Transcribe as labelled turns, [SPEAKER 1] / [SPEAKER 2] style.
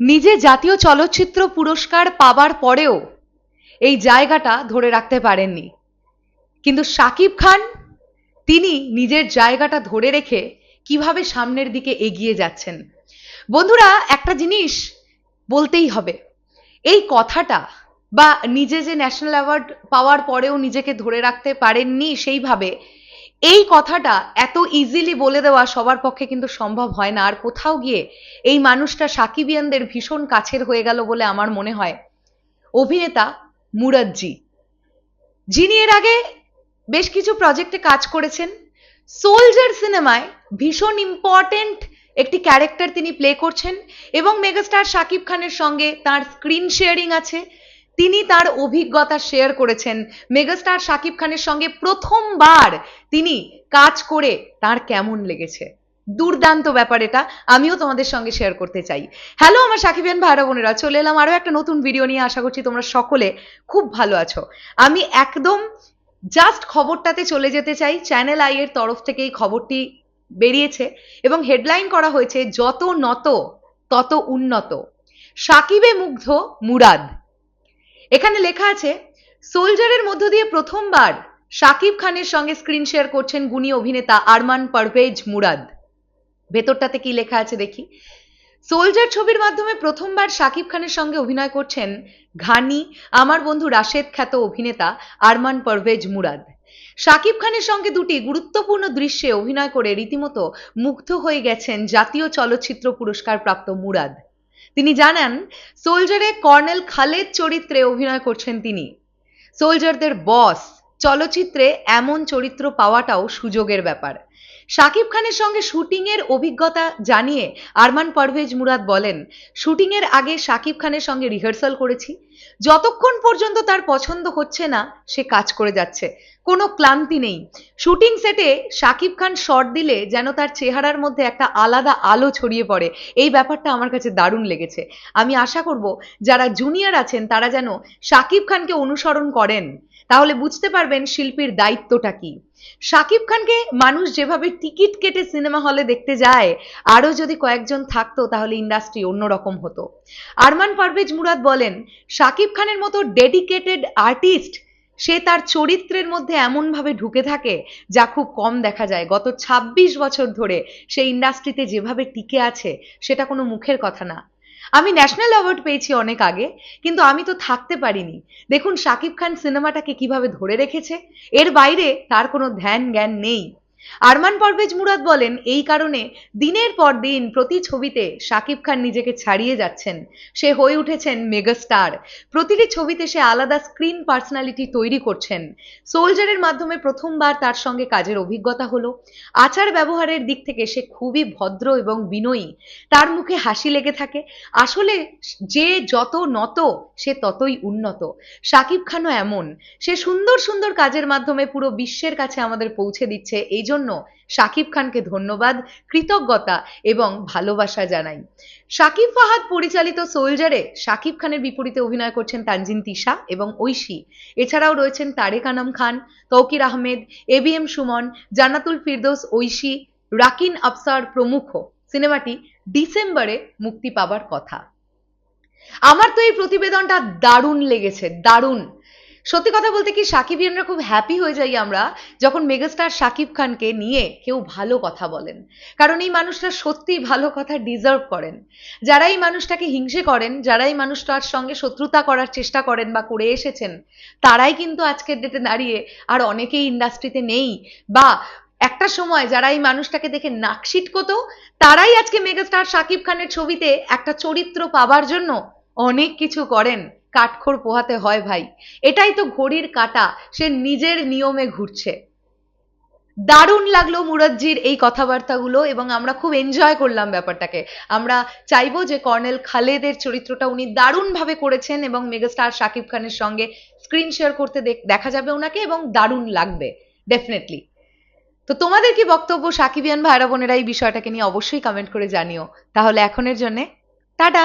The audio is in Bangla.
[SPEAKER 1] নিজে জাতীয় চলচ্চিত্র পুরস্কার পাবার পরেও এই জায়গাটা ধরে রাখতে পারেননি। কিন্তু শাকিব খান, তিনি নিজের জায়গাটা ধরে রেখে কীভাবে সামনের দিকে এগিয়ে যাচ্ছেন? বন্ধুরা, একটা জিনিস বলতেই হবে। এই কথাটা বা নিজে যে ন্যাশনাল অ্যাওয়ার্ড পাওয়ার পরেও নিজেকে ধরে রাখতে পারেননি সেইভাবে এই কথাটা এত ইজিলি বলে দেওয়া সবার পক্ষে কিন্তু সম্ভব হয় না। আর কোথাও গিয়ে এই মানুষটা সাকিবিয়ানদের ভীষণ কাছের হয়ে গেল বলে আমার মনে হয়। অভিনেতা মুরাজ্জি যিনি এর আগে বেশ কিছু প্রজেক্টে কাজ করেছেন। সোলজার সিনেমায় ভীষণ ইম্পর্টেন্ট একটি ক্যারেক্টার তিনি প্লে করছেন এবং মেগাস্টার শাকিব খানের সঙ্গে তার স্ক্রিন শেয়ারিং আছে। তিনি তার অভিজ্ঞতা শেয়ার করেছেন। মেগাস্টার শাকিব খানের সঙ্গে প্রথমবার তিনি কাজ করে তার কেমন লেগেছে। দুর্দান্ত ব্যাপার এটা, আমিও তোমাদের সঙ্গে শেয়ার করতে চাই। হ্যালো আমার সাকিবিয়ান ভাইরা বোনেরা, চলে এলাম আরও একটা নতুন ভিডিও নিয়ে। আশা করছি তোমরা সকলে খুব ভালো আছো। আমি একদম জাস্ট খবরটাতে চলে যেতে চাই। চ্যানেল আই এর তরফ থেকে এই খবরটি বেরিয়েছে এবং হেডলাইন করা হয়েছে, যত নত তত উন্নত। সাকিবে মুগ্ধ মুরাদ। এখানে লেখা আছে, সোলজারের মধ্য দিয়ে প্রথমবার শাকিব খানের সঙ্গে স্ক্রিন শেয়ার করছেন গুণী অভিনেতা আরমান পারভেজ মুরাদ। ভেতরটাতে কি লেখা আছে দেখি? সোলজার ছবির মাধ্যমে প্রথমবার শাকিব খানের সঙ্গে অভিনয় করছেন ঘানি, আমার বন্ধু রাশেদ খ্যাত অভিনেতা আরমান পারভেজ মুরাদ। শাকিব খানের সঙ্গে দুটি গুরুত্বপূর্ণ দৃশ্যে অভিনয় করে রীতিমতো মুগ্ধ হয়ে গেছেন জাতীয় চলচ্চিত্র পুরস্কার প্রাপ্ত মুরাদ। তিনি জানান সোলজারে কর্নেল খালেদ চরিত্রে অভিনয় করছেন তিনি। সোলজারদের বস চলচ্চিত্রে এমন চরিত্র পাওয়াটাও সুযোগের ব্যাপার। শাকিব খানের সঙ্গে শুটিংয়ের অভিজ্ঞতা জানিয়ে আরমান পারভেজ মুরাদ বলেন, শুটিংয়ের আগে শাকিব খানের সঙ্গে রিহার্সাল করেছি। যতক্ষণ পর্যন্ত তার পছন্দ হচ্ছে না, সে কাজ করে যাচ্ছে। কোনো ক্লান্তি নেই। শুটিং সেটে শাকিব খান শট দিলে যেন তার চেহারার মধ্যে একটা আলাদা আলো ছড়িয়ে পড়ে। এই ব্যাপারটা আমার কাছে দারুণ লেগেছে। আমি আশা করব, যারা জুনিয়র আছেন, তারা যেন শাকিব খানকে অনুসরণ করেন। তাহলে বুঝতে পারবেন শিল্পীর দায়িত্বটা কি। শাকিব খানকে মানুষ যেভাবে টিকিট কেটে সিনেমা হলে দেখতে যায়, আরও যদি কয়েকজন থাকতো তাহলে ইন্ডাস্ট্রি অন্যরকম হতো। আরমান পারভেজ মুরাদ বলেন, শাকিব খানের মতো ডেডিকেটেড আর্টিস্ট, সে তার চরিত্রের মধ্যে এমনভাবে ঢুকে থাকে যা খুব কম দেখা যায়। গত ২৬ বছর ধরে সে ইন্ডাস্ট্রিতে যেভাবে টিকে আছে, সেটা কোনো মুখের কথা না। আমি ন্যাশনাল অ্যাওয়ার্ড পেয়েছি অনেক আগে, কিন্তু আমি তো থাকতে পারিনি। দেখুন শাকিব খান সিনেমাটাকে কীভাবে ধরে রেখেছে? এর বাইরে তার কোনো ধ্যান জ্ঞান নেই। আরমান পারভেজ মুরাদ বলেন, এই কারণে দিনের পর দিন প্রতি ছবিতে শাকিব খান নিজেকে ছাড়িয়ে যাচ্ছেন। সে হয়ে উঠেছেন মেগাস্টার। প্রতিটি ছবিতে সে আলাদা স্ক্রিন পার্সোনালিটি তৈরি করছেন। সোলজারের মাধ্যমে প্রথমবার তার সঙ্গে কাজের অভিজ্ঞতা হলো। আচার ব্যবহারের দিক থেকে সে খুবই ভদ্র এবং বিনয়ী। তার মুখে হাসি লেগে থাকে। আসলে যে যত নত, সে ততই উন্নত। শাকিব খানও এমন। সে সুন্দর সুন্দর কাজের মাধ্যমে পুরো বিশ্বের কাছে আমাদের পৌঁছে দিচ্ছে এই জন্য শাকিব খানকে ধন্যবাদ, কৃতজ্ঞতা এবং ভালোবাসা জানাই। শাকিব ফাহাদ পরিচালিত সোলজারে শাকিব খানের বিপরীতে অভিনয় করছেন তানজিন তিশা এবং ঐশী। এছাড়াও রয়েছেন Tareque Anam Khan, Tauquir Ahmed, A B M Sumon, Jannatul Ferdous, Oishi, Rakin Afsar প্রমুখ। সিনেমাটি ডিসেম্বরে মুক্তি পাবার কথা। আমার তো এই প্রতিবেদনটা দারুণ লেগেছে, দারুণ। সত্যি কথা বলতে কি সাকিবিয়ানরা খুব হ্যাপি হয়ে যাই আমরা যখন মেগাস্টার শাকিব খানকে নিয়ে কেউ ভালো কথা বলেন। কারণ এই মানুষটা সত্যিই ভালো কথা ডিজার্ভ করেন। যারা এই মানুষটাকে হিংসে করেন যারা এই মানুষটার সঙ্গে শত্রুতা করার চেষ্টা করেন বা করে এসেছেন, তারাই কিন্তু আজকের ডেটে দাঁড়িয়ে আর অনেকেই ইন্ডাস্ট্রিতে নেই। বা একটা সময় যারা এই মানুষটাকে দেখে নাকশিট কতো তারাই আজকে মেগাস্টার শাকিব খানের ছবিতে একটা চরিত্র পাবার জন্য অনেক কিছু করেন। কাঠখোর পোহাতে হয় ভাই। এটাই তো ঘড়ির কাটা, সে নিজের নিয়মে ঘুরছে। দারুণ লাগল মুরাজ্জির এই কথাবার্তাগুলো এবং আমরা খুব এনজয় করলাম ব্যাপারটাকে। আমরা চাইব যে কর্নেল খালেদের চরিত্রটা উনি দারুণভাবে করেছেন এবং মেগাস্টার শাকিব খানের সঙ্গে স্ক্রিন শেয়ার করতে দেখা যাবে ওনাকে এবং দারুণ লাগবে ডেফিনেটলি তো তোমাদের কি বক্তব্য সাকিবিয়ান ভাইরা বোনেরা এই বিষয়টাকে নিয়ে অবশ্যই কমেন্ট করে জানিও। তাহলে এখনের জন্যে, টাটা!